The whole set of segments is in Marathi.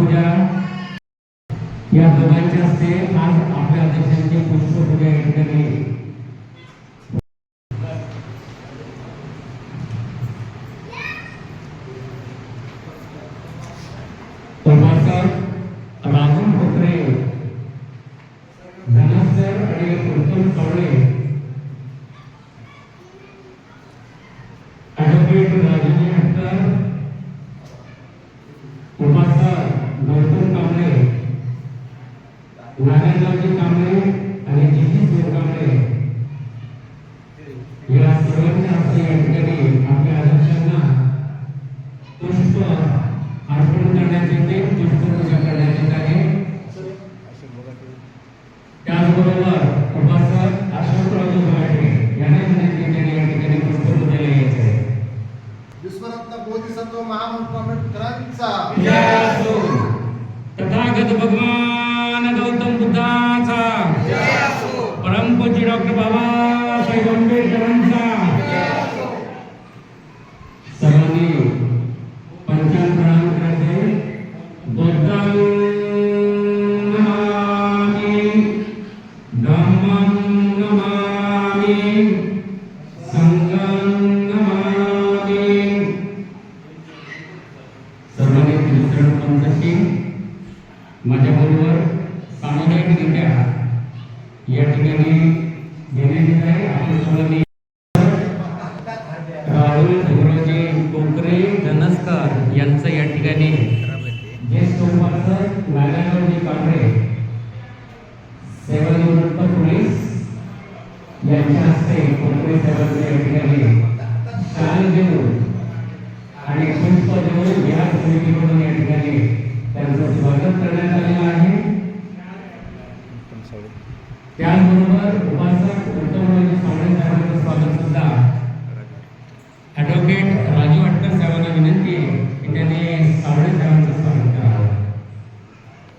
पूजा. या दोघांच्या हस्ते आज आपल्या अध्यक्षांची पुष्पपूजा या ठिकाणी नारायणरावजी कांबळे आणि जी जी सोनकांबळे या सर्वांच्या हस्ते या ठिकाणी आपल्या अध्यक्षांना पुष्प अर्पण करण्यात येते पुष्पपूजा करण्यात येत आहे त्याचबरोबर उपासक अशोकराव मराठे यांना विनंती या ठिकाणी पुष्पपूजेला यायचं आहे. विश्वरत्न बोधिसत्व असो. तथागत भगवान बुद्धाचा परमपूज्य डॉक्टर बाबासाहेब या ठिकाणी येत आहे आपण सर्वांनी राहुल भगवजी कोकरे धनस्कर यांचं या ठिकाणी ज्येष्ठ उपासक नारायणरावजी कांबळे सेवानिवृत्त पोलीस यांच्या हस्ते कोकरे साहेबांचं या ठिकाणी शाल देऊन आणि पुष्प देऊन या समितीकडून या ठिकाणी त्यांचं स्वागत करण्यात आलेलं आहे त्याचबरोबर उपासक उत्तमरावजी सावळे साहेबांचं स्वागत सुद्धा ॲडव्होकेट राजू अटकर साहेबांना विनंती आहे की त्यांनी सावळे साहेबांचं स्वागत करावं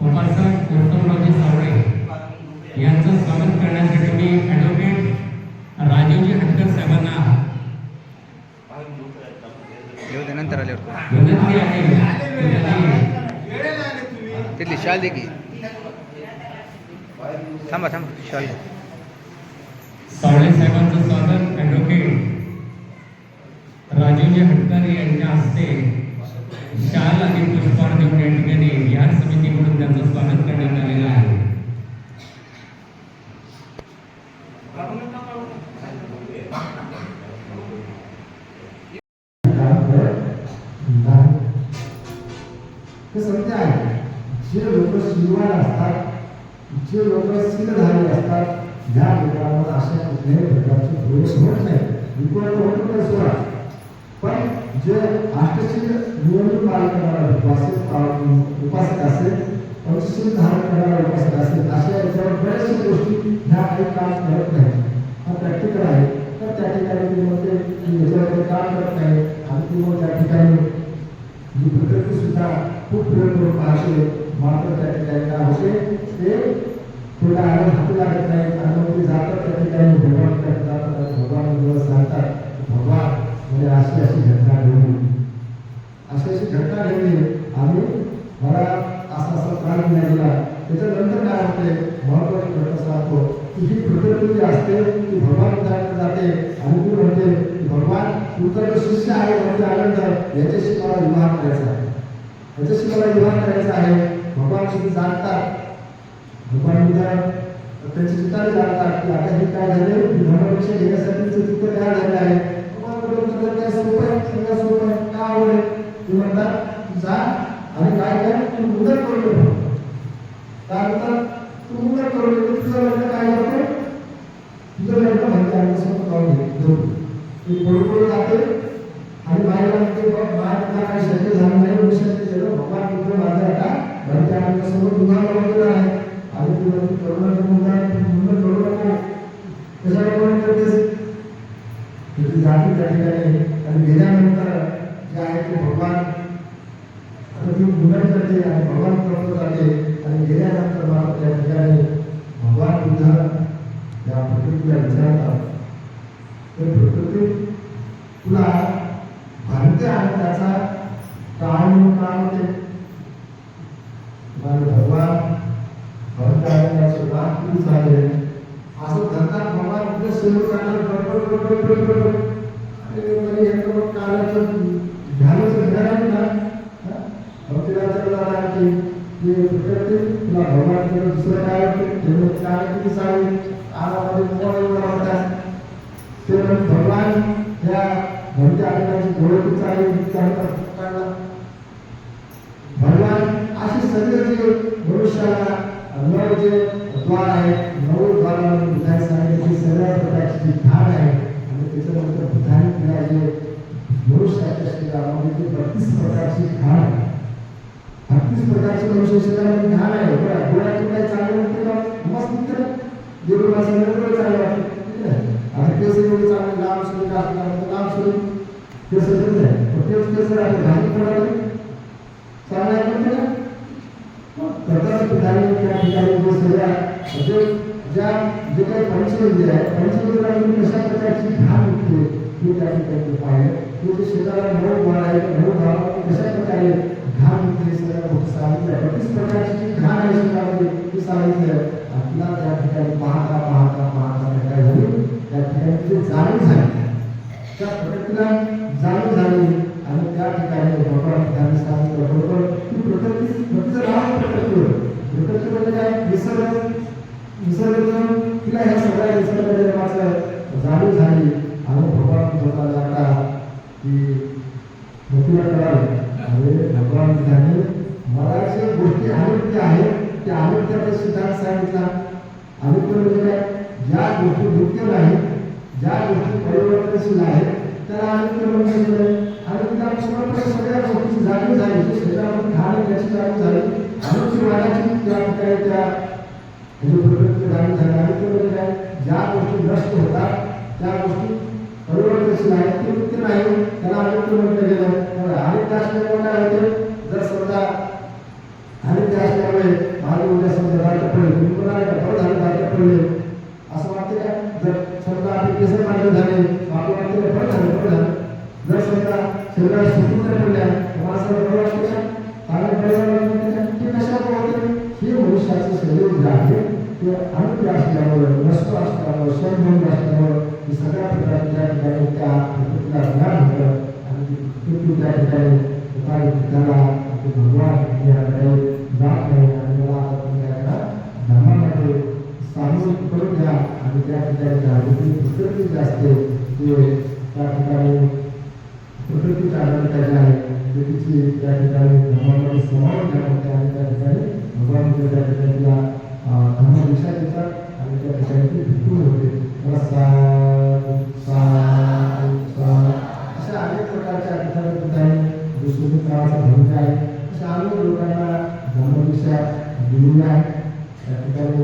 उपासक उत्तमरावजी सावळे यांचं स्वागत मी ॲडव्होकेट राजीवजी हटकर साहेबांना नंतर आल्यावर विनंती आहे. तिथली शाल दे की. थांबा थांबा शाल सावळे साहेबांचं स्वागत ॲडव्होकेट राजीवजी हटकर यांच्या हस्ते शाल आणि पुष्पहार देऊन या ठिकाणी या समितीकडून त्यांचं स्वागत करण्यात आलेलं आहे. हे सत्य आहे जे लोक शिवाय असतात जे लोक सिद्धधारी असतात ज्या लोकांवर अशा कुठल्याही प्रकारचे दोष होत नाही विकवायला होत सोडा पण जे अष्टशील नियमित पालन करणारा उपासक उपासक असेल पंचशील धारण करणारा उपासक असेल अशा याच्यावर बऱ्याचशा गोष्टी ह्या काही काम करत नाही हा प्रॅक्टिकल आहे. तर त्या ठिकाणी ती म्हणते की याच्यावर काम करत नाही. आणि ती मग त्या ठिकाणी ही प्रकृती सुद्धा खूप प्रयोग करून पाहते मात्र त्या ठिकाणी काय होते ते थोडा आनंद हाती लागत नाही. आणि मग ते जातात त्या ठिकाणी भगवान करतात भगवान दिवस सांगतात. भगवान म्हणजे अशी अशी घटना घडली. अशी अशी घटना घडली. असा असा त्याच्यानंतर काय होते? महत्वाची घटना सांगतो की ही प्रकृती जी असते ती भगवान जाते. अनुकूल होते भगवान तू तर शिष्य आहे म्हणजे आनंद. याच्याशी मला विवाह करायचा आहे. याच्याशी मला विवाह करायचा आहे. भगवान तुम्ही जाणतात. भगवान विचार त्यांची चित्ताने जाणतात की आता हे काय झाले? मी घेण्यासाठी तिथं तयार झाले आहे भगवान बोलले, तुला काय सोपं आहे तुला सोपं आहे का आवडेल ते म्हणतात तू जा आणि काय कर तू मुदत करून ये फक्त. त्यानंतर तू मुदत करून ये. तुझं लग्न काय होतं तुझं लग्न म्हणजे आमच्यासोबत जाऊन घे जाऊन. ती पळून पळून जाते आणि बाईला म्हणते बघ बाय तुला काही शक्य झालं नाही मी शक्य केलं भगवान तुझं माझं आता म्हणजे सर्व भगवान दुसरं काय ठेवलं काय किती सांगू आरामध्ये मोबाईल भगवान ह्या भक्ती आनंदाची भगवान असे सगळे जे मनुष्याला जे द्वार आहे बुद्धाने तिला जे मनुष्याच्या शरीरामध्ये म्हणजे ते बत्तीस प्रकारची ध्यान आहे. बत्तीस प्रकारचे मनुष्य शरीरामध्ये ध्यान आहे. बरं डोळ्यातून काही चांगलं वाटते का मस्त तर जे डोळ्याचं चांगलं वाटतं. ठीक आहे? आता केस एवढे चांगले लांब सुरू असल्यानंतर लांब सुरू. केस येत आहे पण तेच केस आहे चांगलं आहे म्हणते ना? प्रकाश त्या ठिकाणी सगळ्या ज्या जे काही पंचविद्या आहे पंचविद्यामध्ये कशा प्रकारची घाण निघते हे त्या ठिकाणी पाहिलं शेताला नऊ बाळ आहे नऊ कशा प्रकारे घाण निघते सगळ्या प्रकारची जी घाण आहे शेतामध्ये ती त्या ठिकाणी पाहता पाहता पाहता काय त्या ठिकाणी ते जाणीव झाली त्या प्रकृतीला जाणीव झाली आणि त्या ठिकाणी भगवान त्यांनी सांगितलं बरोबर की प्रकृती प्रकृती प्रकृती म्हणजे काय? निसर्ग निसर्ग तिला ह्या सगळ्या निसर्ग जन्माचं जाणीव झाली. आणि भगवान बोलताना आता की प्रतिमा करावी आणि भगवान त्यांनी मला जे गोष्टी अनित्य आहेत. त्या अनित्याचा सिद्धांत सांगितला. अनित्य म्हणजे काय? ज्या गोष्टी नित्य नाहीत ज्या गोष्टी परिवर्तनशील आहेत त्याला अनित्य म्हणजे आणि तिला पूर्णपणे सगळ्या गोष्टीची जाणीव झाली. शरीरामध्ये खाणे त्याची जाणीव झाली. अनित्यवादाची त्या ठिकाणी त्या जाणीव झाली. अनित्य म्हणजे काय? ज्या गोष्टी नष्ट होतात त्या गोष्टी बरोबर परिवर्तनशील नाही ती वृत्ती नाही त्याला अनित्य म्हटलं गेलं तर अनित्य असल्यामुळे काय होते जर समजा अनित्य असल्यामुळे माझे उद्या समजा रात्र पडले तुम्ही म्हणाले का? झाले रात्र पडले. असं वाटते का? जर समजा आपले केस मांडले झाले आपण वाटते का? झाले झालं बरं जर समजा शरीरात सुटून जर पडल्या तर असं बरोबर वाटते का? चांगलं बरं ते कशामुळे होते हे मनुष्याचं शरीर जे आहे ते अनित्य असल्यामुळे नष्ट असल्यामुळे स्वयंभूम असल्यामुळे हे सगळ्या प्रकारच्या त्या ठिकाणी त्या प्रकृतीला ज्ञान होतं आणि ती प्रकृती त्या ठिकाणी उपाय त्याला आपले भगवान याकडे जात नाही आणि मला आता तुम्ही याकडे धर्मामध्ये सामूहिक करून घ्या आणि त्या ठिकाणी जागृती प्रकृती जी असते ते त्या ठिकाणी प्रकृतीच्या आधारित जे आहे ते तिची त्या ठिकाणी धर्मामध्ये समावून घ्यावं आणि त्या ठिकाणी भगवान त्या ठिकाणी तिला अं, धर्मदिशा देतात आणि त्या ठिकाणी ती भिकून होते मला साधू, साधू, साधू अशा अनेक प्रकारच्या ठिकाणी ठिकाणी दुसरी काळाचा भूमिका आहे अशा अनेक लोकांना धर्मदिशा दिलेली आहे. त्या ठिकाणी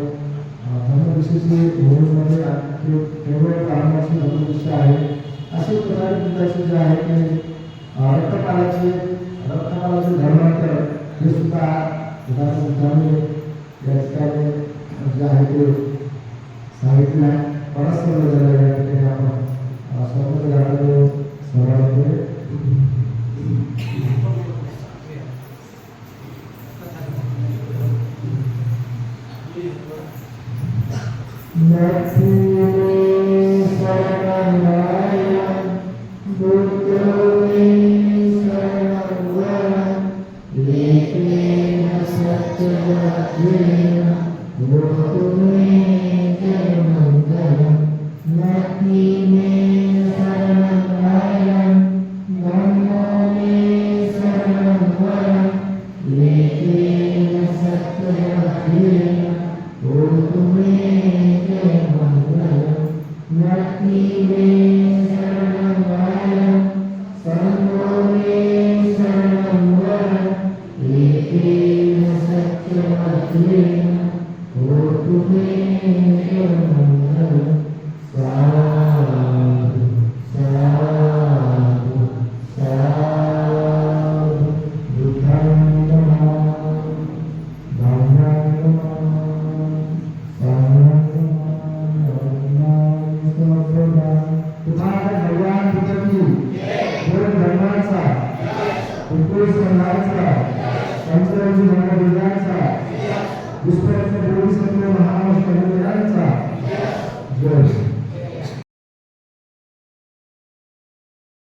धर्मदिशेची भूमीमध्ये केवळ प्रारंभाची धर्मदिशा आहे. असे प्रकारे बुद्धाचे जे आहे ते रक्तपालाचे रक्तपालाचे धर्मांतर हे सुद्धा बुद्धाच्या बुद्धाने या ठिकाणी जे आहे ते सांगितलं आहे बराच समज झालेला या ठिकाणी आपण अं, सर्व झालेलो सहभाग करू तुम्हाला भगवान बुद्धाची दोन धर्मांचा उत्कृष्ट नावाचा पंचरंगी विश्वास महाराष्ट्र